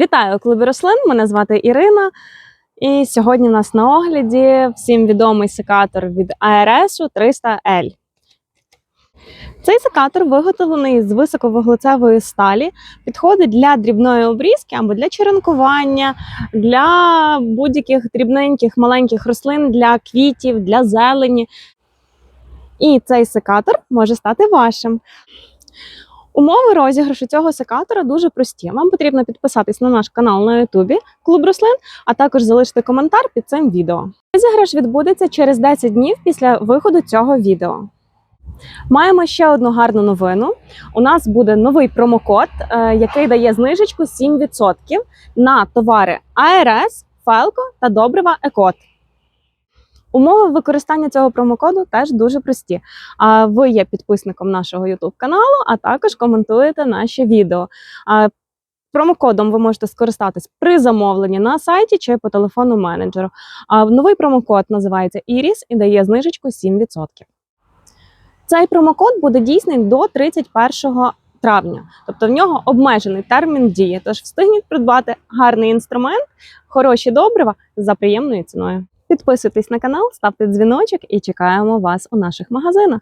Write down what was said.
Вітаю клубі рослин. Мене звати Ірина. І сьогодні в нас на огляді всім відомий секатор від ARS 300L. Цей секатор виготовлений з високовуглецевої сталі, підходить для дрібної обрізки або для черенкування, для будь-яких дрібненьких маленьких рослин, для квітів, для зелені. І цей секатор може стати вашим. Умови розіграшу цього секатора дуже прості. Вам потрібно підписатись на наш канал на Ютубі Клуб Рослин, а також залишити коментар під цим відео. Розіграш відбудеться через 10 днів після виходу цього відео. Маємо ще одну гарну новину. У нас буде новий промокод, е, який дає знижечку 7% на товари АРС, Фелко та добрива Екот. Умови використання цього промокоду теж дуже прості. А ви є підписником нашого YouTube каналу, а також коментуєте наші відео. Промокодом ви можете скористатись при замовленні на сайті чи по телефону менеджеру. А новий промокод називається IRIS і дає знижечку 7%. Цей промокод буде дійсний до 31 травня, тобто в нього обмежений термін дії. Тож встигніть придбати гарний інструмент, хороші добрива за приємною ціною. Підписуйтесь на канал, ставте дзвіночок і чекаємо вас у наших магазинах.